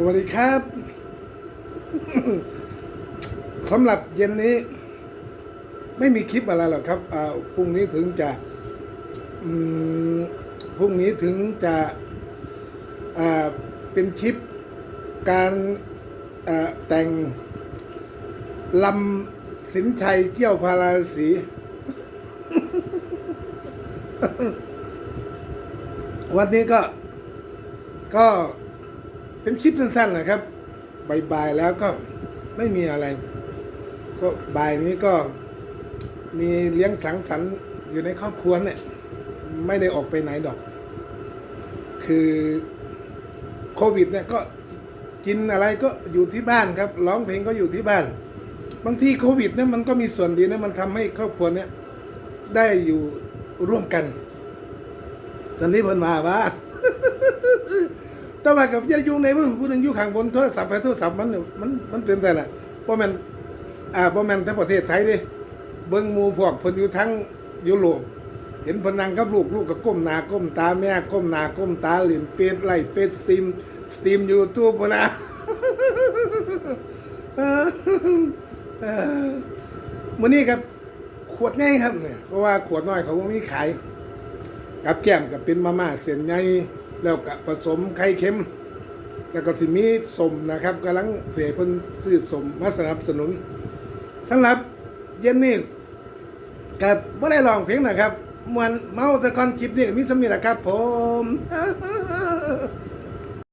สวัสดีครับ สำหรับเย็นนี้ ไม่มีคลิปอะไรหรอกครับอ่าพรุ่งนี้ถึงจะพรุ่งนี้ถึงจะอ่าเป็นคลิปการอ่าแต่งลำสินชัยเกี้ยวพาราสีวันนี้ก็ก็ เป็นคลิปสั้นๆนะครับบายๆแล้วก็ไม่มีอะไร ก็บ่ายนี้ก็มีเลี้ยงสังสรรค์อยู่ในครอบครัวเนี่ย ไม่ได้ออกไปไหนดอก คือโควิดเนี่ยก็กินอะไรก็อยู่ที่บ้านครับร้องเพลงก็อยู่ที่บ้าน บางทีโควิดเนี่ยมันก็มีส่วนดีนะมันทำให้ครอบครัวเนี่ยได้อยู่ร่วมกันสันนิษฐานมาว่า แต่ว่ากับยายุงในมือผู้หนึ่งอยู่ข้างบนโทรศัพท์ไปโทรศัพท์มันมันมันเป็นแต่น่ะเพราะมันอ่าเพราะมันทั้งประเทศไทยดิเบิ้งมูพวกเพิ่นอยู่ทั้งยุโรปเห็นพนังกับลูกลูกก็ก้มหน้าก้มตาแม่ก้มหน้าก้มตาเล่นเฟซไล่เฟซสตรีมสตรีมยูทูบพนะเออเออมื้อนี้ครับขวดง่ายครับเนี่ยเพราะว่าขวดน้อยเขาบ่มีขายกับแก้มกับเป็นมาม่าเส้นใหญ่ แล้วก็ผสมไข่เค็ม แล้วก็สิมีสมนะครับกำลังเสียเพิ่นซื้อสมมาสนับสนุนสำหรับเย็นนี้กับไม่ได้ลองเพลงนะครับมวนเมาสะกอนคลิปนี้มีสมีแหละครับผม